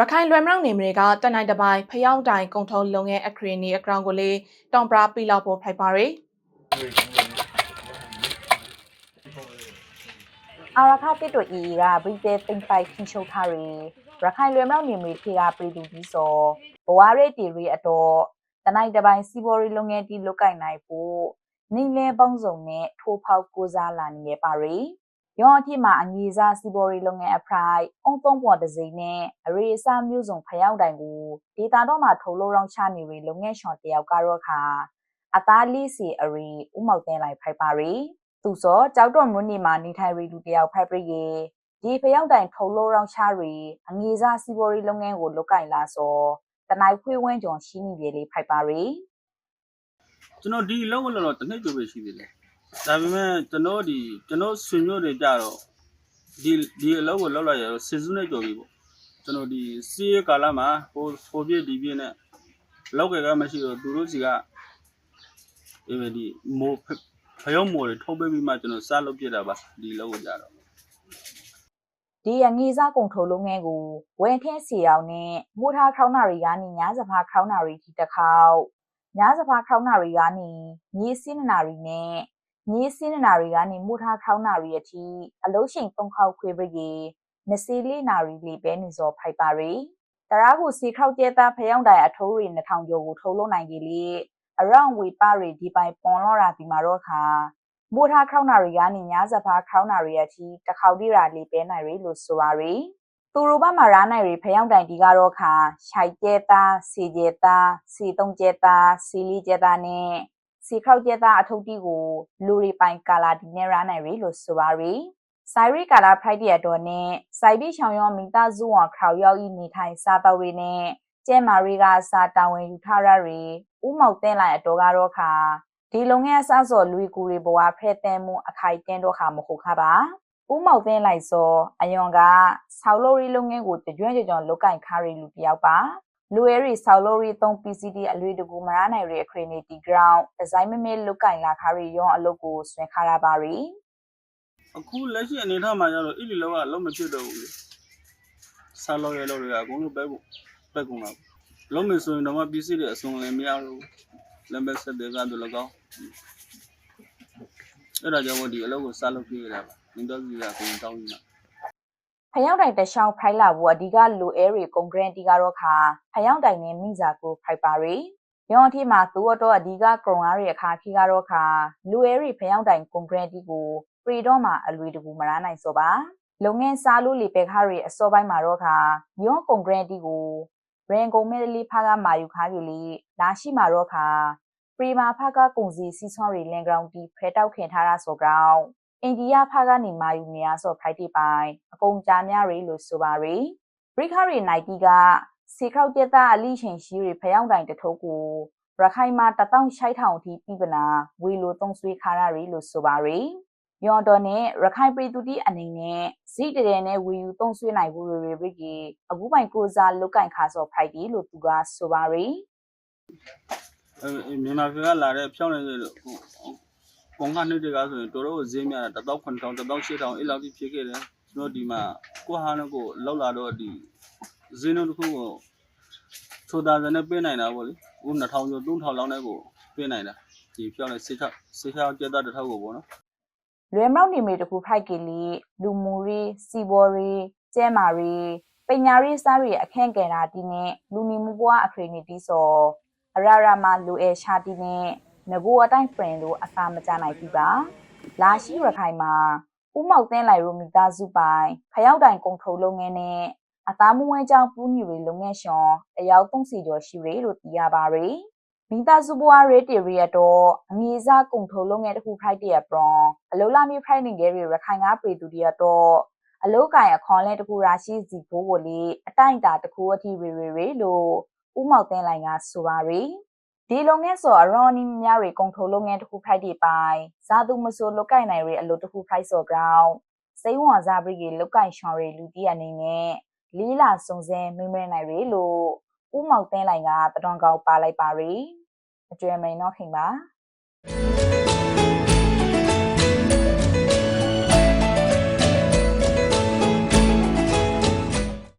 ရခိုင်လွယ်မြောက်နေမတွေကတနိုင်တပိုင်းဖျောင်းတိုင်ကုံထုံးလုံငယ်အခရီနီအကောင်ကိုလေးတောင်ပရာပီလောက်ဖို့ဖိုက်ပါရယ်အာရခတစ်တို့ဤကဘရိတဲသိမ့်ပိုက်ထိရှုပ်ထားရီရခိုင်လွယ်မြောက်နေမီထေကပြည်သူကြီးစောဘဝရဲတီရီအတော်တနိုင်တပိုင်းစီဘော်ရီလုံငယ်တီလုတ်ကင်နိုင်ဖို့နေလဲပေါင်းစုံနဲ့ထိုးဖောက်ကိုစားလာနေရပါရီယော အထိမှာအငီစားစီဘော်ရီလုံငယ်အဖရိုက်အုံသုံးပေါ်တစ်စိမ့်နဲ့အရေအစမျိုးစုံဖျောက်တိုင်ကိုဒေတာတော့မှာထိုးလို့ရောင်းချနေရီလုံငယ်ရှော်တယောက်ကတော့ခါအသားလေးစီအရီဥမောက်တဲလိုက်ဖိုက်ပါရီသူစောကြောက်တော်မွန်းနေမှာနေထိုင်ရီလူတယောက်ဖိုက်ပရိရေဒီဖျောက်တိုင်ထုံလို့ရောင်းချရီအငီစားစီဘော်ရီလုံငယ်ကိုလုတ်ကင်လာစောတနိုင်ခွေးဝင်းကြော်ရှိနေပြေလေးဖိုက်ပါရီကျွန်တော်ဒီအလုပ်ကိုလောလောတစ်နှစ်ကျော်ပဲရှိသေးတယ် ဒါပေမဲ့ကျွန်တော်ဒီကျွန်တော်ဆွေမျိုးတွေကြတော့ဒီဒီအလုပ်ကိုလောက်လိုက်ရတော့စစ်စုနဲ့ကြော်ပြီပေါ့ကျွန်တော်ဒီစီးရကာလမှာဟိုဟိုပြည့်ဒီပြည့်နဲ့လောက်ကကမရှိတော့သူတို့စီကအေးဒီမိုးဖျောင်းမိုးတွေထုတ်ပေးပြီးမှကျွန်တော်စလုပ်ပြတာပါဒီအလုပ်ကိုကြတော့ဒီအငေစားကုံထိုးလုံးငယ်ကိုဝဲထဲစီအောင်နဲ့မူထားခေါင်းနာရီကနေညာစဖာခေါင်းနာရီထိတစ်ခေါက်ညာစဖာခေါင်းနာရီကနေမြေစင်းနာရီနဲ့ မြေစင်းနာရီကနေမူထားခေါင်းနာရီအထိအလုံးရှိန်၃ခေါက်ခွေပရိနစီလေးနာရီလေးပဲနေစောဖိုက်ပါရီတရာကိုစီခောက်ကျဲသားဖျောင်းတိုင်အထိုးရီ2000ကျော်ကိုထုတ်လုံးနိုင်ကြီးလေအရောင်ဝေပါရီဒီပိုင်ပွန်လောရာဒီမှာတော့ခါမိုးထားခေါင်းနာရီကနေညာစဖာခေါင်းနာရီအထိတစ်ခေါက်တိရာလေးပဲနိုင်ရီလို့ဆိုပါရီသူတို့ဘမှာရာနိုင်ရီဖျောင်းတိုင်ဒီကတော့ခါရှိုက်ကျဲသားစီကျဲသားစီတုံးကျဲသားစီလီကျဲသားနဲ့ စီခောက်ကျဲသားအထုပ်တီကိုလူရီပိုင်ကာလာဒီနဲ့ရာနိုင်ရီလို့ဆိုပါရီဆိုင်ရီကာလာဖိုက်တီအတော်နဲ့စိုက်ပြီးချောင်ရောမိသားစုဝခေါရောက်ဤနေထိုင်စားတော့ရီနဲ့ကျဲမာရီကစာတာဝန်ယူထားရရီဥမောက်တင်းလိုက်အတော်ကတော့ခါဒီလုပ်ငန်းအစစော်လူကူတွေဘဝဖဲတဲ့မှုအခိုက်တင်းတော့ခါမဟုတ်ခါပါဥမောက်သိန်းလိုက်စောအယွန်ကဆောက်လို့ရီလုပ်ငန်းကိုကြွန့်ကြွန့်လုတ်ကင်ခါရီလူတယောက်ပါ လူရရီဆောက်လို့ရီ3 PCD အလွေတကူမရနိုင်ရီအခရီနီတီ ground ဒီဇိုင်းမမေလုတ်ကင်လာခါရီရောအလုပ်ကိုဆွဲခါရပါရီအခုလက်ရှိအနေထားမှာကျတော့ဣလီလောကလုံးမဖြစ်တော့ဘူးလေစားလို့ရလို့ရအကုန်လုံးပဲဖို့ပဲကုန်တာလုံးမဆိုရင်တော့ပစ္စည်းတွေအစုံလည်းမရဘူးလမ်းဘက်ဆက်တွေကတော့လည်းကောင်းအဲ့ဒါကြောင့်ဒီအလုပ်ကိုစားလုပ်ပြရတာပါနင်တော့စီကကိုတောင်းနေတာ ဖယောင်းတိုင်တရှောင်းဖိုင်လာဘူးအဓိကလူအဲရီကွန်ဂရန်တီကတော့ခါဖယောင်းတိုင်နဲ့မိစာကိုဖိုက်ပါရီရောအထိမှာသူတော့အဓိကကရုံအားရအခါခီကတော့ခါလူအဲရီဖယောင်းတိုင်ကွန်ဂရန်တီကိုပရီတော့မှာအလွေတကူမရနိုင်စောပါလုံငန်းစားလို့လေပဲခါရီအစောပိုင်းမှာတော့ခါရောကွန်ဂရန်တီကိုရင်ကုန်မဲလီဖာကမာယူခါကြီးလီလာရှိမှာတော့ခါပရီမာဖာကကုံစီစီဆွန်ရီလန်ဂရောင်တီဖဲတောက်ခင်ထားတာဆိုကောင် အိန္ဒိယဖာကနေမာယူနေရဆိုဖိုက်တီပိုင်းအကုန်ကြားများရီလို့ဆိုပါရီဘရိခရီနိုင်တီကစီခောက်ကျက်သားအလိရှင်ရှိရီဖျောင်းတိုင်တထုပ်ကိုရခိုင်မှာတပေါင်းရှိုက်ထောင်အထိပြည်ပနာဝေလိုသုံးဆွေးခါရရီလို့ဆိုပါရီယော်တော်နဲ့ရခိုင်ပြည်သူတီအနေနဲ့ဇိတရဲနဲ့ဝေယူသုံးဆွေးနိုင်ဖို့ရီရီကြီးအခုပိုင်ကိုစားလုတ်ကင်ခါဆိုဖိုက်တီလို့သူကဆိုပါရီအဲမြန်မာပြည်ကလာတဲ့ဖြောင်းနေတဲ့ ပုံကနေတကဆိုရင်တော်တော်ဈေးများတာ18000 18000အဲ့လောက်ကြီးဖြစ်ခဲ့တယ်ကျွန်တော်ဒီမှာကိုဟာနဲ့ကိုလောက်လာတော့ဒီဈေးနှုန်းတစ်ခုကိုချိုတာစနဲ့ပေးနိုင်တာပေါ့လေဦး2000ကျော်3000လောက်နဲ့ကိုပေးနိုင်တာဒီဖြောင်းနေစေချစေချကျက်တာတစ်ထောက်ကိုပေါ့နော်လွယ်မောက်နေမီတခုဖိုက်ကလေးလူမူရီစီဘော်ရီကျဲမာရီပညာရီစားရီအခန့်ကယ်တာဒီနဲ့လူနေမှုဘဝအခရီးနေတီစောအရာရာမှာလူအဲရှာတီနဲ့ ငကိုအတိုင်းဖရင်တို့အစာမကြနိုင်ပြီပါလာရှိရခိုင်မှာဥမောက်တင်းလိုက်ရိုမီသားစုပိုင်ဖယောက်တိုင်ကုံထုံလုပ်ငန်းနဲ့အသားမွေးကြောင်ပူးညီရီလုပ်ငန်းရှင်တယောက်30ကျော်ရှိရလို့သိရပါရီမိသားစုဘဝရေတီရီရတော့အငေးစားကုံထုံလုပ်ငန်းတစ်ခုဖိုက်တရပရွန်အလိုလာမီဖိုက်နေကြရရခိုင်ကပေသူတရတော့အလုတ်ကင်အခွန်လဲတစ်ခုရာရှိစီဘိုးကိုလေအတိုင်းတာတစ်ခုအထိရေရေရေလို့ဥမောက်တင်းလိုက်ကဆိုပါရီ ဒီလုပ်ငန်းဆိုအရော်နီများရီကုံထုံလုပ်ငန်းတစ်ခုဖိုက်တပိုင်းဇာသူမဆိုလုတ်ကင်နိုင်ရီအလိုတစ်ခုဖိုက်စောကောင်စိတ်ဝင်စားပြီးလုတ်ကင်ရှော်ရီလူတီအနေနဲ့လေးလာစုံစဲမိမရနိုင်ရီလို့ဥမောက်တင်းလိုက်ကတတော်ကောက်ပါလိုက်ပါရီအကျွဲမိန်တော့ခင်ပါ